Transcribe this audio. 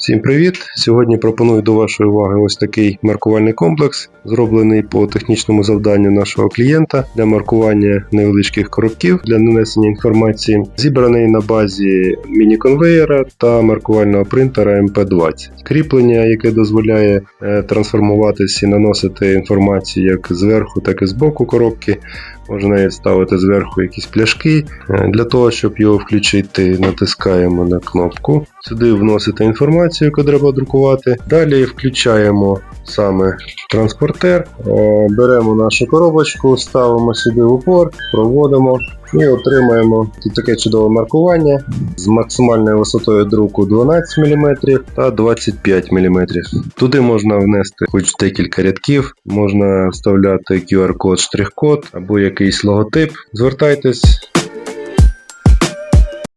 Всім привіт! Сьогодні пропоную до вашої уваги ось такий маркувальний комплекс, зроблений по технічному завданню нашого клієнта для маркування невеличких коробків для нанесення інформації, зібраний на базі міні-конвеєра та маркувального принтера MP20. Кріплення, яке дозволяє е, трансформуватись і наносити інформацію як зверху, так і з боку коробки. Можна ставити зверху якісь пляшки. Е, Для того, щоб його включити, натискаємо на кнопку. Сюди вносите інформацію, яку треба друкувати. Далі включаємо саме транспортер, беремо нашу коробочку, ставимо сюди упор, проводимо і отримаємо тут таке чудове маркування з максимальною висотою друку 12 мм та 25 мм. Туди можна внести хоч декілька рядків, можна вставляти QR-код, штрих-код або якийсь логотип. Звертайтесь,